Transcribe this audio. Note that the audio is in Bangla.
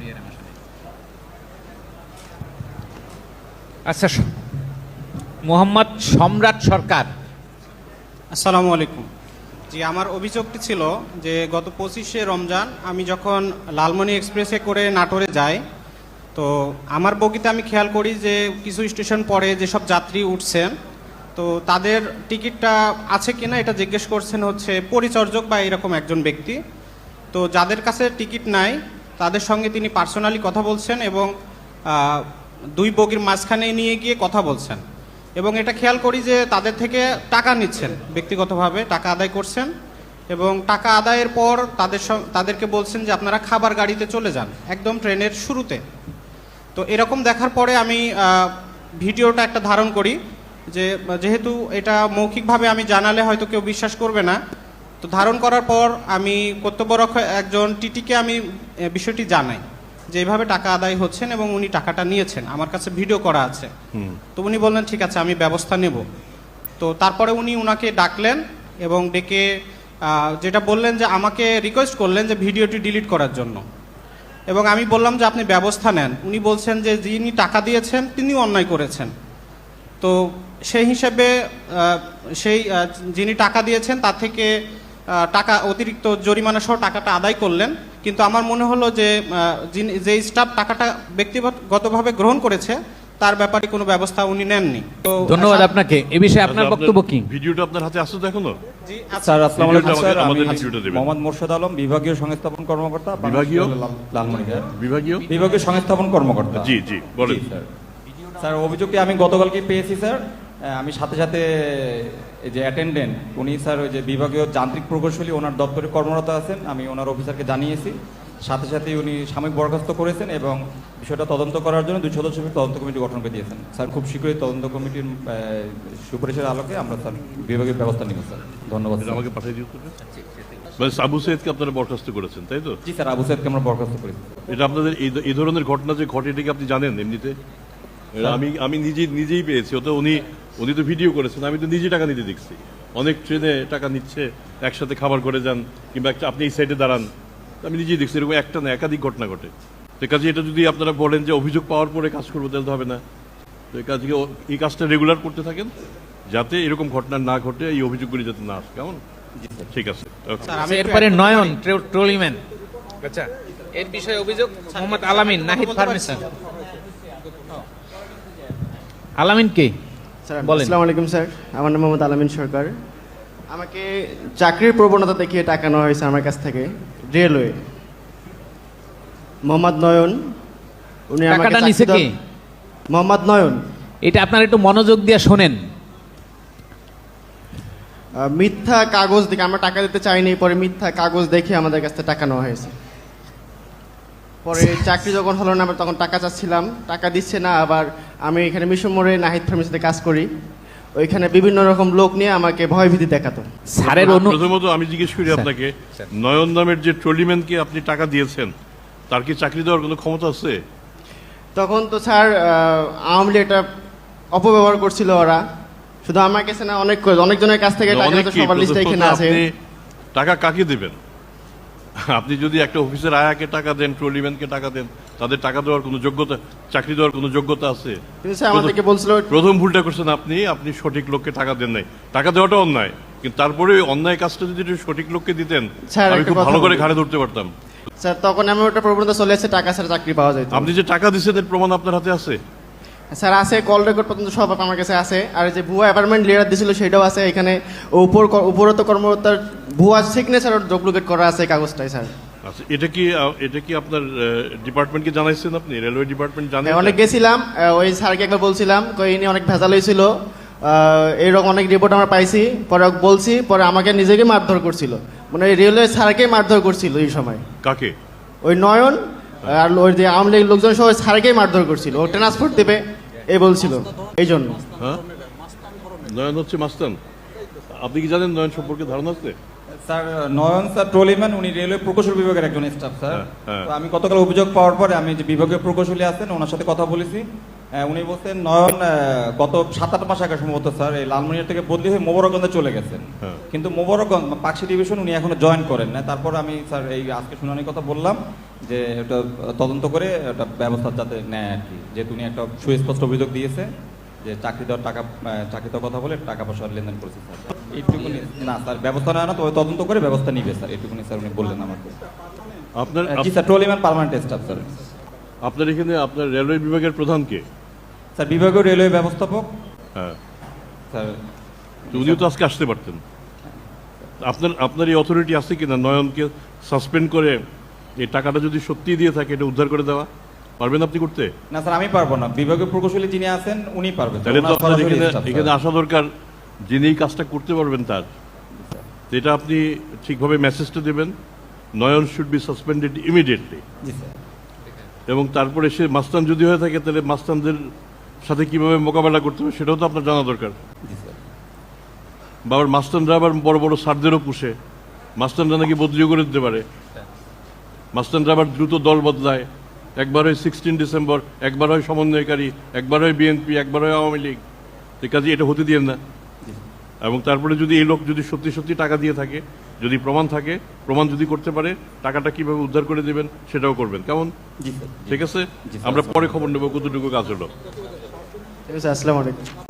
ডিআরএম আসলে আচ্ছা মোহাম্মদ সম্রাট সরকার। আসসালামু আলাইকুম। জি আমার অভিযোগটি ছিল যে গত পঁচিশে রমজান আমি যখন লালমনি এক্সপ্রেসে করে নাটোরে যাই তো আমার বগিতে আমি খেয়াল করি যে কিছু স্টেশন পরে যেসব যাত্রী উঠছেন তো তাদের টিকিটটা আছে কিনা এটা জিজ্ঞেস করছেন হচ্ছে পরিচর্যক বা এরকম একজন ব্যক্তি। তো যাদের কাছে টিকিট নাই তাদের সঙ্গে তিনি পার্সোনালি কথা বলছেন এবং দুই বগির মাঝখানে নিয়ে গিয়ে কথা বলছেন। এবং এটা খেয়াল করি যে তাদের থেকে টাকা নিচ্ছেন, ব্যক্তিগতভাবে টাকা আদায় করছেন এবং টাকা আদায়ের পর তাদের তাদেরকে বলছেন যে আপনারা খাবার গাড়িতে চলে যান, একদম ট্রেনের শুরুতে। তো এরকম দেখার পরে আমি ভিডিওটা একটা ধারণ করি যে, যেহেতু এটা মৌখিকভাবে আমি জানালে হয়তো কেউ বিশ্বাস করবে না তো ধারণ করার পর আমি কর্তব্যরক্ষ একজন টিটিকে আমি বিষয়টি জানাই যে এইভাবে টাকা আদায় হচ্ছেন এবং উনি টাকাটা নিয়েছেন। আমার কাছে ভিডিও করা আছে। তো উনি বললেন ঠিক আছে আমি ব্যবস্থা নেব। তো তারপরে উনি উনাকে ডাকলেন এবং ডেকে যেটা বললেন যে আমাকে রিকোয়েস্ট করলেন যে ভিডিওটি ডিলিট করার জন্য। এবং আমি বললাম যে আপনি ব্যবস্থা নেন। উনি বলছেন যে যিনি টাকা দিয়েছেন তিনি অন্যায় করেছেন। তো সেই হিসেবে সেই যিনি টাকা দিয়েছেন তার থেকে টাকা অতিরিক্ত জরিমানা সহ টাকাটা আদায় করলেন। কিন্তু আমার মনে হলো যে যিনি যে স্টাফ টাকাটা ব্যক্তিগতভাবে গ্রহণ করেছে তার ব্যাপারে কোনো ব্যবস্থা উনি নেননি। তো ধন্যবাদ আপনাকে। এ বিষয়ে আপনার আচ্ছা, বক্তব্য কি? ভিডিওটা আপনার হাতে আসছে এখনও? জি, আচ্ছা। স্যার আসসালামু আলাইকুম স্যার। আমাদের- আমি ভিডিওটা দেবেন। মোহাম্মদ মোর্শেদ আলম বিভাগীয় সংস্থাপন কর্মকর্তা বিভাগীয়? লাল- লালমনিরহাট। বিভাগীয়? বিভাগীয়? সংস্থাপন কর্মকর্তা। জি জি বলেন। স্যার। স্যার অভিযোগটি আমি গতকালকে পেয়েছি স্যার। আমি সাথে সাথে যে অ্যাটেন্ডেন্ট উনি স্যার ওই যে বিভাগীয় যান্ত্রিক প্রকৌশলী ওনার দপ্তরে কর্মরত আছেন। আমি ওনার অফিসারকে জানিয়েছি। সাথে সাথে উনি সাময়িক বরখাস্ত করেছেন এবং বিষয়টা তদন্ত করার জন্য দুই সদস্য তদন্ত কমিটি গঠন করে দিয়েছেন। স্যার খুব শীঘ্রই তদন্ত কমিটির সুপারিশের আলোকে আমরা স্যার বিভাগীয় ব্যবস্থা নিব স্যার। ধন্যবাদ। আমাকে পাঠিয়ে দিও তো মানে আবু সৈয়দকে আপনারা বরখাস্ত করেছেন তাই তো? জি স্যার আবু সাহেবকে আমরা বরখাস্ত করেছি এটা আপনাদের এই ধরনের ঘটনা যে ঘটে এটাকে আপনি জানেন এমনিতে? আমি আমি নিজেই নিজেই পেয়েছি ওটা উনি উনি তো ভিডিও করেছেন আমি তো নিজে টাকা নিতে দেখছি। অনেক ট্রেনে টাকা নিচ্ছে একসাথে খাবার করে যান কিংবা একটা আপনি এই সাইডে দাঁড়ান। আমি নিজেই দেখছি এরকম একটা না একাধিক ঘটনা ঘটে। তো কাজে এটা যদি আপনারা বলেন যে অভিযোগ পাওয়ার পরে কাজ করব তাহলে তো হবে না। তো এই কাজকে এই কাজটা রেগুলার করতে থাকেন যাতে এরকম ঘটনা না ঘটে এই অভিযোগগুলি যাতে না আসে। কেমন? ঠিক আছে আমি এরপরে নয়ন ট্রলিম্যান। আচ্ছা। এর বিষয়ে অভিযোগ মোহাম্মদ আলামিন নাহিদ ফার্মেসন আলামিন কে? স্যার আসসালামু আলাইকুম স্যার। আমার নাম মোহাম্মদ আলামিন সরকার। আমাকে চাকরির প্রবণতা দেখিয়ে টাকা নেওয়া হয়েছে আমার কাছ থেকে রেলওয়ে। মোহাম্মদ নয়ন উনি আমাকে টাকাটা নিছে কে? মোহাম্মদ নয়ন। এটা আপনার একটু মনোযোগ দিয়ে শোনেন। মিথ্যা কাগজ দেখে আমরা টাকা দিতে চাইনি পরে মিথ্যা কাগজ দেখে আমাদের কাছ থেকে টাকা নেওয়া হয়েছে। পরে চাকরি যখন হলো না তখন টাকা চাচ্ছিলাম। টাকা দিচ্ছে না আবার আমি এখানে মিশন মোড়ে নাহিদ ফার্মেসিতে কাজ করি। ওইখানে বিভিন্ন রকম লোক নিয়ে আমাকে ভয়ভীতি দেখাতো। স্যারের অনু প্রথমত আমি জিজ্ঞেস করি আপনাকে নয়ন নামের যে ট্রলিম্যানকে আপনি টাকা দিয়েছেন তার কি চাকরি দেওয়ার কোনো ক্ষমতা আছে? তখন তো স্যার আওয়ামী লীগ এটা অপব্যবহার করছিল ওরা। শুধু আমার কাছে না অনেক অনেকজনের কাছ থেকে টাকা সবার লিস্টে এখানে আছে। টাকা কাকে দেবেন? আপনি যদি একটা অফিসের আয়াকে টাকা দেন ট্রলিম্যানকে টাকা দেন তাদের টাকা দেওয়ার কোনো যোগ্যতা চাকরি দেওয়ার কোনো যোগ্যতা আছে? আমাদেরকে বলছিল প্রথম ভুলটা করছেন আপনি আপনি সঠিক লোককে টাকা দেন নাই। টাকা দেওয়াটা অন্যায় কিন্তু তারপরে ওই অন্যায় কাজটা যদি সঠিক লোককে দিতেন আমি খুব ভালো করে ঘাড়ে ধরতে পারতাম। স্যার তখন আমি ওটা প্রবণতা চলে এসেছে টাকা ছাড়া চাকরি পাওয়া যায় আপনি যে টাকা দিচ্ছেন এর প্রমাণ আপনার হাতে আছে? স্যার আছে কল রেকর্ড পর্যন্ত সব আমার কাছে আছে। আর যে ভুয়া অ্যাপার্টমেন্ট লিডার দিছিল সেটাও আছে। এখানে উপর উপরত কর্মকর্তার ভুয়া সিগনেচার ডুপ্লিকেট করা আছে কাগজটাই স্যার। আচ্ছা এটা কি এটা কি আপনার ডিপার্টমেন্টকে জানাইছেন আপনি? রেলওয়ে ডিপার্টমেন্ট জানেন? হ্যাঁ, অনেক গেছিলাম। ওই স্যারকে একবার বলছিলাম কই ইনি অনেক ভেজাল হয়েছিল। আহ, এইরকম অনেক রিপোর্ট আমরা পাইছি। পরে বলছি পরে আমাকে নিজেকে মারধর করছিল। মানে রেলওয়ে স্যারকে মারধর করছিল এই সময়। কাকে? ওই নয়ন আর ওই যে আওয়ামী লীগের লোকজন সহ ওই স্যারকেই মারধর করছিল। ও ট্রান্সপোর্ট দেবে। এই বলছিল। এই জন্য হ্যাঁ? নয়ন হচ্ছে মাস্তান। আপনি কি জানেন নয়ন সম্পর্কে ধারণা আছে? স্যার নয়ন স্যার ট্রলিম্যান উনি রেলওয়ে প্রকৌশল বিভাগের একজন স্টাফ স্যার। হ্যাঁ, হ্যাঁ। তো আমি গতকাল অভিযোগ পাওয়ার পরে আমি যে বিভাগীয় প্রকৌশলী আছেন ওনার সাথে কথা বলেছি। উনি বলছেন নয়ন গত সাত আট মাস আগে সম্ভবত স্যার এই লালমনিরহাট থেকে বদলি হয়ে মোবারকগঞ্জে চলে গেছেন হ্যাঁ। কিন্তু মোবারকগঞ্জ পাকশি ডিভিশন উনি এখনও জয়েন করেন না। তারপর আমি স্যার এই আজকে শুনানির কথা বললাম যে এটা তদন্ত করে একটা ব্যবস্থা যাতে নেয় আর কি। যেহেতু উনি একটা সুস্পষ্ট অভিযোগ দিয়েছে যে চাকরি দেওয়ার টাকা চাকরি দেওয়ার কথা বলে টাকা পয়সা লেনদেন করেছে স্যার। এইটুকুনি না স্যার ব্যবস্থা নেয় না তবে তদন্ত করে ব্যবস্থা নিবে স্যার। এইটুকুনি স্যার উনি বললেন আমাকে। আপনার জি sir tollman permanent staff sir. আপনার এখানে আপনার রেলওয়ে বিভাগের প্রধান কে? স্যার বিভাগীয় রেলওয়ে ব্যবস্থাপক। হ্যাঁ। স্যার তো উনিও তো আজকে আসতে পারতেন। আপনার আপনার এই অথরিটি আছে কিনা? নয়নকে সাসপেন্ড করে এই টাকাটা যদি সত্যি দিয়ে থাকে এটা উদ্ধার করে দেওয়া? পারবেন আপনি করতে? না স্যার আমি পারব না। বিভাগীয় প্রকৌশলী যিনি আছেন উনি পারবেন। তাহলে তো আপনার এখানে এখানে আসা দরকার যিনি এই কাজটা করতে পারবেন তার। এটা আপনি ঠিকভাবে মেসেজটা দেবেন। Nayan should be suspended immediately এবং তারপরে সে মাস্তান যদি হয়ে থাকে তাহলে মাস্তানদের সাথে কীভাবে মোকাবেলা করতে হবে সেটাও তো আপনার জানা দরকার। বাবার মাস্তানরা আবার বড় বড় সারদেরও পুষে। মাস্তানরা নাকি বদলিও করে দিতে পারে। মাস্তানরা আবার দ্রুত দল বদলায়। একবার হয় সিক্সটিন ডিসেম্বর একবার হয় সমন্বয়কারী একবার হয় বিএনপি একবার হয় আওয়ামী লীগ। তো কাজে এটা হতে দিয়েন না। এবং তারপরে যদি এই লোক যদি সত্যি সত্যি টাকা দিয়ে থাকে যদি প্রমাণ থাকে প্রমাণ যদি করতে পারে টাকাটা কীভাবে উদ্ধার করে দেবেন সেটাও করবেন। কেমন? ঠিক আছে? আমরা পরে খবর নেব কতটুকু কাজ হলো। আসসালামু আলাইকুম